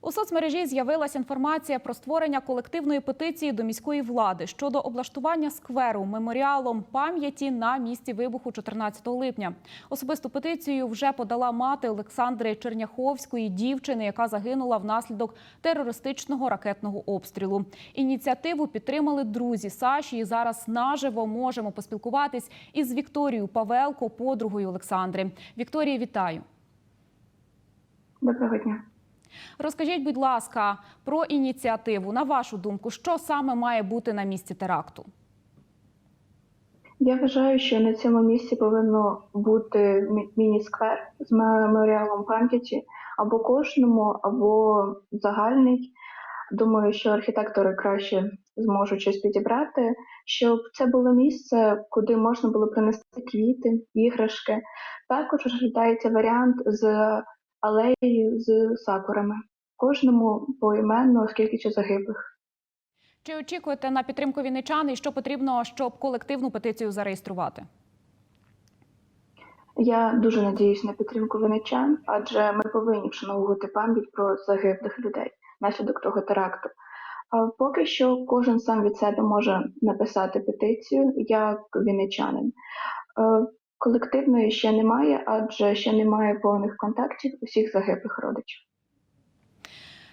У соцмережі з'явилася інформація про створення колективної петиції до міської влади щодо облаштування скверу меморіалом пам'яті на місці вибуху 14 липня. Особисту петицію вже подала мати Олександри Черняховської, дівчини, яка загинула внаслідок терористичного ракетного обстрілу. Ініціативу підтримали друзі Саші. І зараз наживо можемо поспілкуватись із Вікторією Павелко, подругою Олександри. Вікторія, вітаю. Доброго дня. Розкажіть, будь ласка, про ініціативу. На вашу думку, що саме має бути на місці теракту? Я вважаю, що на цьому місці повинно бути міні-сквер з меморіалом пам'яті або кожному, або загальний. Думаю, що архітектори краще зможуть щось підібрати, щоб це було місце, куди можна було принести квіти, іграшки. Також розглядається варіант з алеєю з сакурами. Кожному поіменно, скільки чи загиблих. Чи очікуєте на підтримку вінничан і що потрібно, щоб колективну петицію зареєструвати? Я дуже надіюсь на підтримку виничан, адже ми повинні вшановувати пам'ять про загиблих людей внаслідок того теракту. А поки що кожен сам від себе може написати петицію як вінничанин. Колективної ще немає, адже ще немає повних контактів усіх загиблих родичів.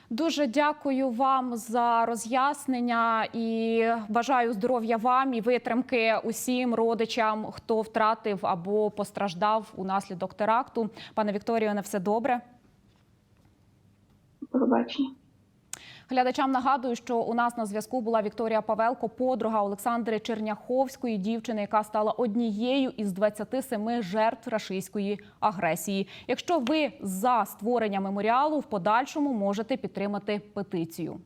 Дуже дякую вам за роз'яснення і бажаю здоров'я вам і витримки усім родичам, хто втратив або постраждав унаслідок теракту. Пане Вікторію, на все добре. До побачення. Глядачам нагадую, що у нас на зв'язку була Вікторія Павелко, подруга Олександри Черняховської, дівчини, яка стала однією із 27 жертв рашистської агресії. Якщо ви за створення меморіалу, в подальшому можете підтримати петицію.